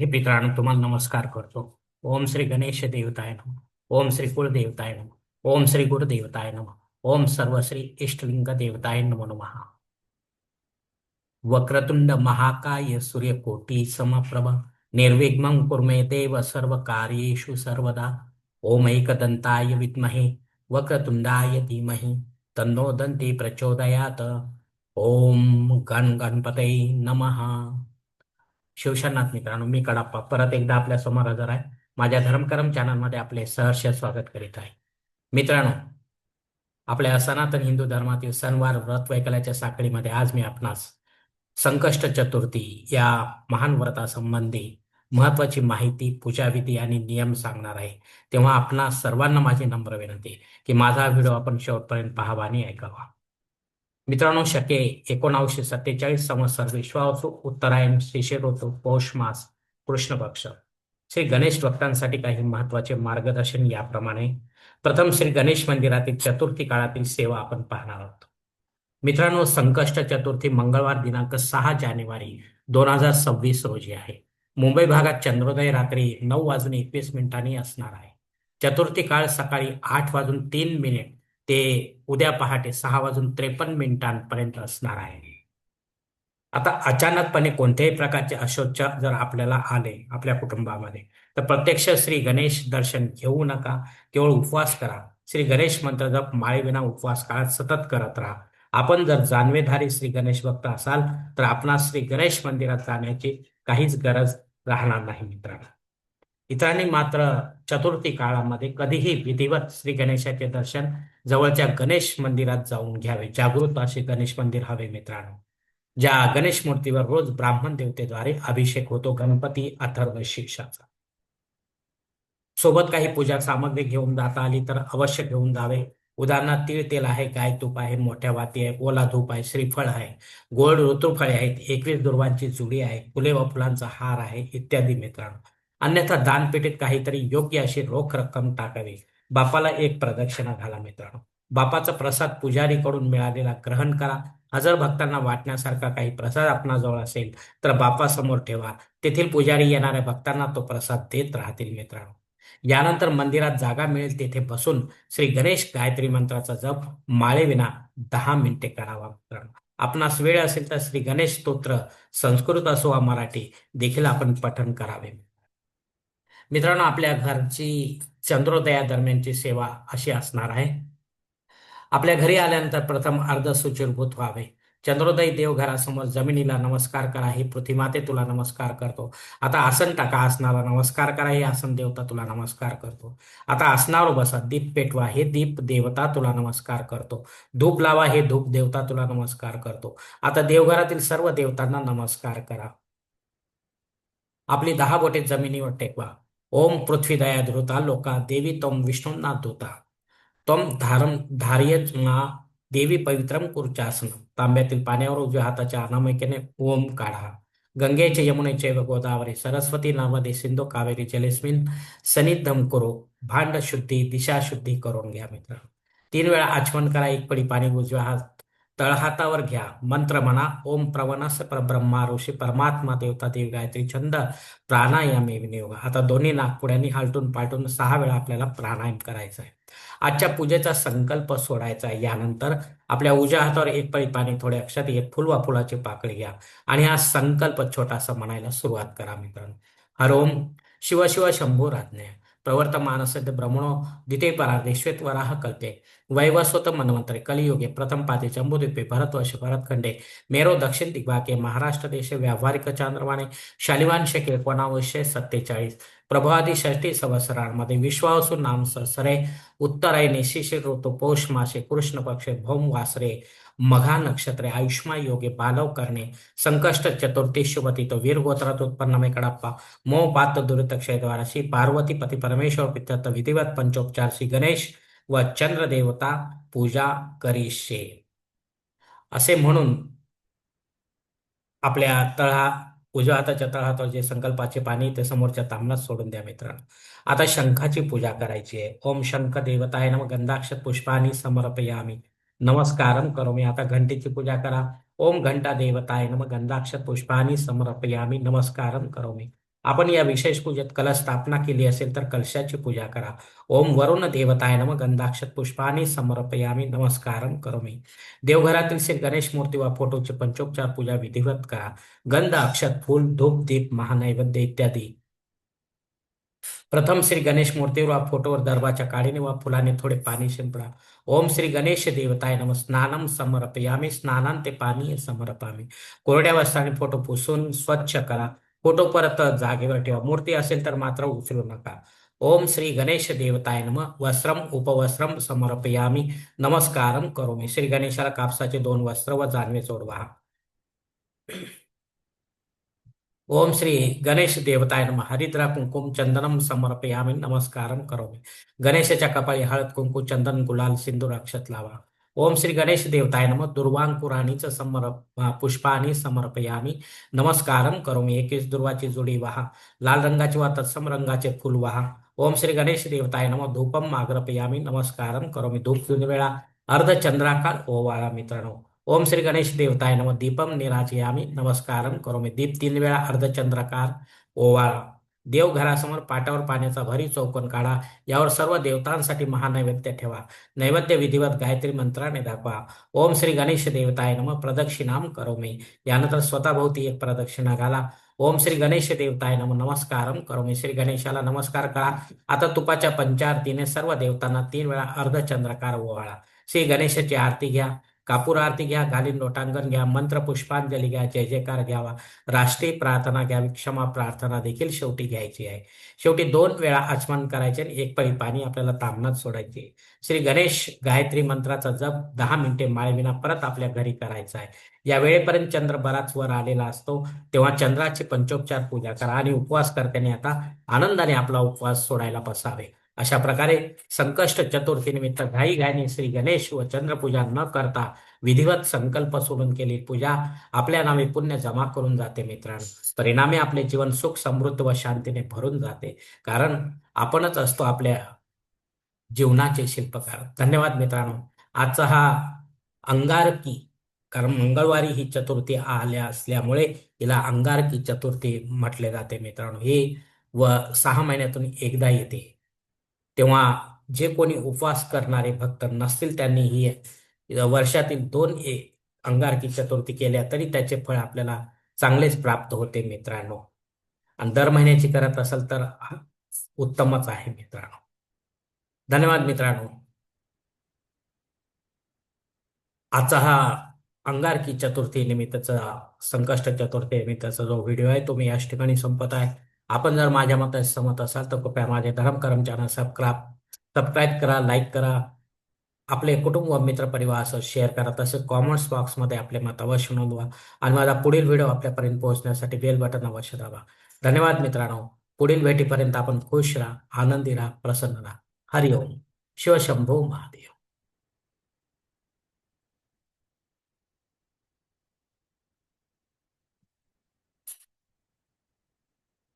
हे पितरांनो, तुम्हाला नमस्कार करतो. ओम श्री गणेश देवताय नम. ओम श्री कुलदेवताय नम. ओम श्री गुरुदेवताय नम. ओम सर्वश्री इष्टलिंग देवताय नमो नम. वक्रतुंड महाकाय सूर्यकोटी समप्रभ। निर्विघ्नं कुर्मे देव सर्व कार्येषु सर्वदा। ओम एकदंताय विद्महे, वक्रतुंडाय धीमहि। तन्नो दन्ती प्रचोदयात। ओम गण गणपते नमः। शिवशनाथ मित्रांनो मी कडाप्पा. परत एकदा आपल्यासमोर हजर आहे. माझ्या धर्मकरम चॅनलमध्ये आपले सहर्ष स्वागत करीत आहे. मित्रांनो आपल्या सनातन हिंदू धर्मातील सणवार व्रत वैकल्याच्या साखळीमध्ये आज मी आपणास संकष्ट चतुर्थी या महान व्रतासंबंधी महत्वाची माहिती पूजाविधी आणि नियम सांगणार आहे. तेव्हा आपणा सर्वांना माझी नम्र विनंती की माझा व्हिडिओ आपण शेवटपर्यंत पाहावा आणि ऐकावा. मित्रांनो शके एकोणावीसशे सत्तेचाळीस संवत्सर विश्वासू उत्तरायण शिशिर ऋतू पौष मास कृष्ण पक्ष श्री गणेश भक्तांसाठी काही महत्त्वाचे मार्गदर्शन याप्रमाणे प्रथम श्री गणेश मंदिरातील चतुर्थी काळातील सेवा आपण पाहणार आहोत. मित्रांनो संकष्ट चतुर्थी मंगळवार दिनांक सहा जानेवारी दोन हजार सव्वीस रोजी आहे. मुंबई भागात चंद्रोदय रात्री नऊ वाजून एकवीस मिनिटांनी असणार आहे. चतुर्थी काळ सकाळी आठ वाजून तीन मिनिट ते उद्या पहाटे सहा वाजून त्रेपन्न मिनिटांपर्यंत असणार आहे. आता अचानकपणे कोणत्याही प्रकारचे अशोच जर आपल्याला आले आपल्या कुटुंबामध्ये तर प्रत्यक्ष श्री गणेश दर्शन घेऊ नका. केवळ उपवास करा. श्री गणेश मंत्र जप माळेविना उपवास काळात सतत करत राहा. आपण जर जानवेधारी श्री गणेश भक्त असाल तर आपणास श्री गणेश मंदिरात जाण्याची काहीच गरज राहणार नाही मित्रांनो. इतरांनी मात्र चतुर्थी काळामध्ये कधीही विधिवत श्री गणेशाचे दर्शन जवळच्या गणेश मंदिरात जाऊन घ्यावे. जागृत असे गणेश मंदिर हवे मित्रांनो. ज्या गणेश मूर्तीवर रोज ब्राह्मण देवतेद्वारे अभिषेक होतो गणपती अथर्व शिक्षाचा सोबत काही पूजा सामग्री घेऊन जाता आली तर अवश्य घेऊन जावे. उदाहरणार्थ तीळ तेल आहे गाय तूप आहे मोठ्या वाती आहे ओला धूप आहे श्रीफळ आहे गोड ऋतुफळे आहेत एकवीस दुर्वांची जुडी आहे फुले व फुलांचा हार आहे इत्यादी मित्रांनो. अन्यथा दानपेटीत काहीतरी योग्य अशी रोख रक्कम टाकावी. बापाला एक प्रदक्षिणा घाला मित्रांनो. बापाचा प्रसाद पुजारीकडून मिळालेला ग्रहण करा. हजर भक्तांना वाटण्यासारखा काही प्रसाद आपणाजवळ असेल तर बापासमोर ठेवा. तेथील पुजारी येणाऱ्या भक्तांना तो प्रसाद देत राहतील मित्रांनो. यानंतर मंदिरात जागा मिळेल. तेथे बसून श्री गणेश गायत्री मंत्राचा जप माळेविना दहा मिनिटे करावा मित्रांनो. आपणास वेळ असेल तर श्री गणेश स्तोत्र संस्कृत असो वा मराठी देखील आपण पठण करावे. मित्रांनो आपल्या घरची चंद्रोदया दरम्यानची सेवा अशी असणार आहे. आपल्या घरी आल्यानंतर प्रथम अर्ध सुचिरभूत व्हावे. चंद्रोदय देवघरासमोर जमिनीला नमस्कार करा. ही पृथ्वीमाते तुला नमस्कार करतो. आता आसन टाका. आसनाला नमस्कार करा. ही आसन देवता तुला नमस्कार करतो. आता आसनावर बसा. दीप पेटवा. हे दीप देवता तुला नमस्कार करतो. धूप लावा. हे धूप देवता तुला नमस्कार करतो. आता देवघरातील सर्व देवतांना नमस्कार करा. आपली दहा बोटे जमिनीवर टेकवा. ओम पृथ्वी दया धृता लोका देवी तोम विष्णुना धुता। तोम धारम धार्य देवी पवित्रम कुर्चासन। तांब्यातील पाण्यावर उजव्या हाताच्या अनामिकेने ओम काढा। गंगेचे यमुनेचे व गोदावरी सरस्वती नामदे सिंधू कावेरी जलेस्मिन सनिद्धम करो। भांड शुद्धी दिशा शुद्धी करून घ्या मित्र तीन वेळा आचमन करा एक पडी पाणी उजव्या हात तळहातावर घ्या. मंत्र म्हणा ओम प्रवणस परब्रह्मा ऋषी परमात्मा देवता देव गायत्री छंद प्राणायाम विनियोग आता दोन्ही नागपुड्यांनी हालटून पालटून सहा वेळा आपल्याला प्राणायाम करायचा आहे आजच्या पूजेचा संकल्प सोडायचा आहे. यानंतर आपल्या उजव्या हातावर एक पळी पाणी थोडे अक्षात येत फुलवा फुलाची पाकळी घ्या. आणि हा संकल्प छोटासा म्हणायला सुरुवात करा मित्रांनो. ओम शिव शिव शंभू राज्ञा प्रवर्तमानस्य ब्रह्मणो द्वितीय परा कल्पे। वैवस्वत मन्वंतरे कलियुगे प्रथम पादे जम्बूद्वीपे भरतवर्ष भरतखंडे मेरो दक्षिण दिग्भागे महाराष्ट्र देश व्यावहारिक चांद्रमाने शालिवान शके एकोणावीसशे सत्तेचाळीस। प्रभादी षष्टी संवत्सरांमध्ये विश्वासू नाम सरे। उत्तरायणी शिशिर ऋतू पौष मासे कृष्ण पक्षे भौम वासरे। मघा नक्षत्रे आयुष्मा योगे बालव करणे संकष्ट चतुर्थीशुती तो वीर गोत्रात उत्पन्न कडाप्पा मोह पात दुरितक्षयद्वारा श्री पार्वती पती परमेश्वर विधिवत पंचोपचार श्री गणेश व चंद्र देवता पूजा करीशे असे म्हणून आपल्या तळा उजव्या हाताच्या तळहातावर जे संकल्पाचे पाणी ते समोरच्या तांबणात सोडून द्या मित्रांनो. आता शंखाची पूजा करायची आहे. ओम शंख देवताय नम गंधाक्षत पुष्पानी समर्पयामी. नमस्कारम करोमी। आता घंटेची पूजा करा। ओम घंटा देवताय नम। गंधाक्ष पुष्पानी समर्पयामी। नमस्कारम करोमी। आपण या विशेष पूजेत कलश स्थापना केली असेल तर कलशाची पूजा करा। ओम वरुण देवताय नम। गंधाक्षत पुष्पाने समर्पयामी। नमस्कारम करोमी। देवघरातील श्री गणेश मूर्ती वा फोटोची पंचोपचार पूजा विधिवत करा। गंध अक्षत फूल धूप दीप महानैवेद्य इत्यादी प्रथम श्री गणेश मूर्तीवर वा फोटोवर दर्भाच्या काळीने वा फुलाने थोडे पाणी शिंपडा ओम श्री गणेश देवताय नम। स्नानम समर्पयामी स्नानांते पाणी समर्पामी। कोरड्या वस्त्राने फोटो पुसून स्वच्छ करा। फोटो परत जागेवर ठेवा। मूर्ती असेल तर मात्र उचलू नका। ओम श्री गणेश देवताय नम। वस्त्रम उपवस्त्रम समर्पयामी। नमस्कारम करोमी। श्री गणेशाला कापसाचे दोन वस्त्र व जानवे जोडवा. ओम श्री गणेश देवताय नम. हरिद्रा कुंकुम चंदनम समर्पयामी. नमस्कारम करोमी. गणेशाच्या कपाळी हळद कुंकू चंदन गुलाल सिंदूर अक्षत लावा. ओम श्री गणेश देवताय नम. दुर्वांकुराणीच समर पुष्पानी समर्पयामी. नमस्कारम करोमी. एकवीस दुर्वाची जोडी वाहा. लाल रंगाचे वा तत्सम रंगाचे फुल वाहा. ओम श्री गणेश देवताय नम. धूपम माग्रपयामी. नमस्कारम करोमी. धूप तीन अर्ध चंद्राकार ओवाळा मित्रांनो. ओम श्री गणेश देवताय नम दीपम निराजयामी. नमस्कारम करोमी. दीप तीन वेळा अर्धचंद्राकार ओवाळा. देवघरासमोर पाटावर पाण्याचा भरी चौकोन काढा. यावर सर्व देवतांसाठी महानैवेद्य ठेवा. नैवेद्य विधिवत गायत्री मंत्राने दाखवा. ओम श्री गणेश देवताय नम. प्रदक्षिणाम करोमी. यानंतर स्वतःभोवती एक प्रदक्षिणा घाला. ओम श्री गणेश देवताय नम. नमस्कारम करोमी. श्री गणेशाला नमस्कार करा. आता तुपाच्या पंचारतीने सर्व देवतांना तीन वेळा अर्धचंद्रकार ओवाळा. श्री गणेशाची आरती घ्या. कापूर आरती घ्या घालीन लोटांगण घ्या मंत्र पुष्पांजली घ्या जय जयकार घ्यावा राष्ट्रीय प्रार्थना घ्यावी क्षमा प्रार्थना देखील शेवटी घ्यायची आहे. शेवटी दोन वेळा आचमन करायचे आणि एक पळी पाणी आपल्याला तामनात सोडायचे. श्री गणेश गायत्री मंत्राचा जप दहा मिनिटे माळविना परत आपल्या घरी करायचा आहे. या वेळेपर्यंत चंद्र बराच वर आलेला असतो. तेव्हा चंद्राची पंचोपचार पूजा करा आणि उपवास करताना आता आनंदाने आपला उपवास सोडायला बसावे. अशा प्रकारे संकष्ट चतुर्थीनिमित्त घाई घाईने श्री गणेश व चंद्रपूजा न करता विधिवत संकल्प सोडून केली पूजा. आपल्या नावे पुण्य जमा करून जाते मित्रांनो. परिणामी आपले जीवन सुख समृद्ध व शांतीने भरून जाते. कारण आपणच असतो आपल्या जीवनाचे शिल्पकार. धन्यवाद मित्रांनो. आजचा हा अंगारकी कारण मंगळवारी ही चतुर्थी आल्या असल्यामुळे हिला अंगारकी चतुर्थी म्हटले जाते मित्रांनो. हे व सहा महिन्यातून एकदा येते. तेव्हा जे कोणी उपवास करणारे भक्त नसतील त्यांनी ही वर्षातील दोन ए अंगारकी चतुर्थी केल्या तरी त्याचे फळ आपल्याला चांगलेच प्राप्त होते मित्रांनो. आणि दर महिन्याची करत असेल तर उत्तमच आहे मित्रांनो. धन्यवाद मित्रांनो. आजचा हा अंगारकी चतुर्थी निमित्तचा संकष्ट चतुर्थी निमित्ताचा जो व्हिडिओ आहे तो मी याच ठिकाणी संपत आहे. आपण जर माझ्या मतात सहमत असाल तर कृपया माझे धर्मकरम चॅनल सबस्क्राईब सबस्क्राईब करा लाईक करा. आपले कुटुंब व मित्र परिवार शेअर करा. तसेच कॉमेंट्स बॉक्समध्ये आपले मत अवश्य नोंदवा आणि माझा पुढील व्हिडिओ आपल्यापर्यंत पोहोचण्यासाठी बेल बटन अवश्य दाबा. धन्यवाद मित्रांनो. पुढील भेटीपर्यंत आपण खुश राहा आनंदी राहा प्रसन्न राहा. हरिओम. शिवशंभो महादेव.